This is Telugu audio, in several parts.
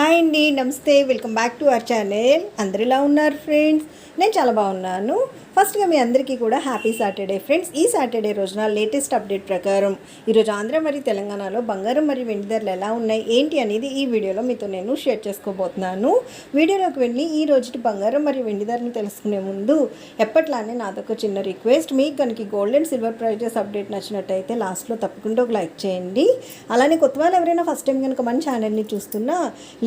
హాయ్ అండి నమస్తే. Welcome back to our channel. అందరు ఇలా ఉన్నారు ఫ్రెండ్స్? నేను చాలా బాగున్నాను. ఫస్ట్గా మీ అందరికీ కూడా హ్యాపీ సాటర్డే ఫ్రెండ్స్. ఈ సాటర్డే రోజున లేటెస్ట్ అప్డేట్ ప్రకారం ఈరోజు ఆంధ్ర మరియు తెలంగాణలో బంగారం మరియు వెండి ధరలు ఎలా ఉన్నాయి ఏంటి అనేది ఈ వీడియోలో మీతో నేను షేర్ చేసుకోబోతున్నాను. వీడియోలోకి వెళ్ళి ఈ రోజు బంగారం మరియు వెండి ధరలు తెలుసుకునే ముందు ఎప్పట్లానే నాదొక చిన్న రిక్వెస్ట్. మీకు కనుక gold and silver prices update నచ్చినట్టయితే లాస్ట్లో తప్పకుండా ఒక లైక్ చేయండి. అలానే కొత్త వాళ్ళు ఎవరైనా ఫస్ట్ టైం కనుక మన ఛానల్ని చూస్తున్నా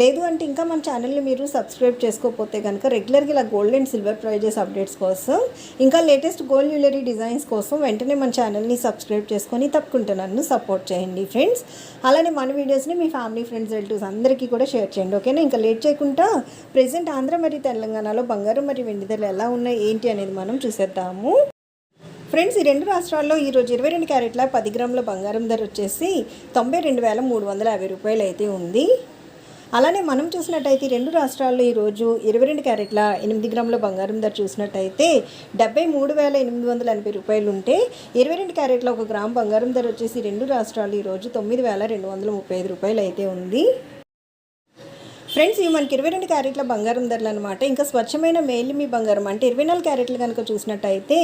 లేదు అంటే ఇంకా మన ఛానల్ని మీరు సబ్స్క్రైబ్ చేసుకోకపోతే కనుక రెగ్యులర్గా ఇలా gold and silver prices updates కోసం ఇంకా లేటెస్ట్ గోల్డ్ జ్యువెలరీ డిజైన్స్ కోసం వెంటనే మన ఛానల్ని సబ్స్క్రైబ్ చేసుకొని తప్పకుండా నన్ను సపోర్ట్ చేయండి ఫ్రెండ్స్ అలానే మన వీడియోస్ని మీ ఫ్యామిలీ ఫ్రెండ్స్ రిలేటివ్స్ అందరికీ కూడా షేర్ చేయండి ఓకేనా ఇంకా లేట్ చేయకుండా ప్రజెంట్ ఆంధ్ర మరియు తెలంగాణలో బంగారం మరియు వెండి ధరలు ఎలా ఉన్నాయి ఏంటి అనేది మనం చూసేద్దాము. ఫ్రెండ్స్ ఈ రెండు రాష్ట్రాల్లో ఈరోజు ఇరవై రెండు క్యారెట్ల పది గ్రాముల బంగారం ధర వచ్చేసి తొంభై రెండు వేల మూడు వందల యాభై రూపాయలు అయితే ఉంది. అలానే మనం చూసినట్టయితే రెండు రాష్ట్రాల్లో ఈరోజు ఇరవై రెండు క్యారెట్ల ఎనిమిది గ్రాముల బంగారం ధర చూసినట్టయితే డెబ్బై మూడు వేల ఎనిమిది వందల ఎనభై రూపాయలు ఉంటే ఇరవై రెండు క్యారెట్ల ఒక గ్రామ్ బంగారం ధర వచ్చేసి రెండు రాష్ట్రాలు ఈరోజు తొమ్మిది వేల రెండు వందల ముప్పై ఐదు రూపాయలు అయితే ఉంది. ఫ్రెండ్స్ ఇవి మనకి ఇరవై రెండు క్యారెట్ల బంగారం ధరలు అనమాట ఇంకా స్వచ్ఛమైన మేలిమి బంగారం. అంటే ఇరవై నాలుగు క్యారెట్లు కనుక చూసినట్టయితే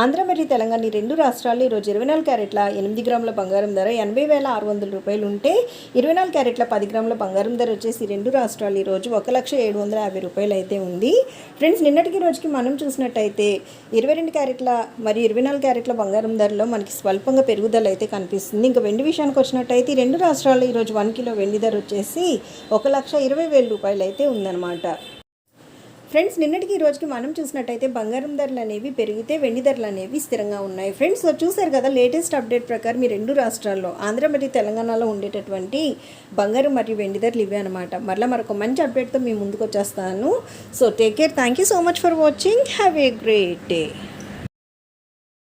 ఆంధ్ర మరియు తెలంగాణ ఈ రెండు రాష్ట్రాలు ఈరోజు ఇరవై నాలుగు క్యారెట్ల ఎనిమిది గ్రాముల బంగారం ధర ఎనభై వేల ఆరు వందల రూపాయలు ఉంటే ఇరవై నాలుగు క్యారెట్ల పది గ్రాముల బంగారం ధర వచ్చేసి రెండు రాష్ట్రాలు ఈరోజు ఒక లక్ష ఏడు వందల యాభై రూపాయలు అయితే ఉంది. ఫ్రెండ్స్ నిన్నటికి రోజుకి మనం చూసినట్టయితే ఇరవై రెండు క్యారెట్ల మరి ఇరవై నాలుగు క్యారెట్ల బంగారం ధరలో మనకి స్వల్పంగా పెరుగుదల అయితే కనిపిస్తుంది. ఇంకా వెండి విషయానికి వచ్చినట్టయితే రెండు రాష్ట్రాల్లో ఈరోజు వన్ కిలో వెండి ధర వచ్చేసి ఒక లక్ష ఇరవై వేల రూపాయలు అయితే ఉందన్నమాట. ఫ్రెండ్స్ నిన్నటికి ఈ రోజుకి మనం చూసినట్టయితే బంగారం ధరలు అనేవి పెరిగితే వెండి ధరలు అనేవి స్థిరంగా ఉన్నాయి. ఫ్రెండ్స్ చూశారు చూసారు కదా లేటెస్ట్ అప్డేట్ ప్రకారం ఈ రెండు రాష్ట్రాల్లో ఆంధ్ర మరియు తెలంగాణలో ఉండేటటువంటి బంగారం మరియు వెండి ధరలు ఇవే అనమాట మరలా మరొక మంచి అప్డేట్తో మీ ముందుకు వచ్చేస్తాను so take care thank you so much for watching have a great day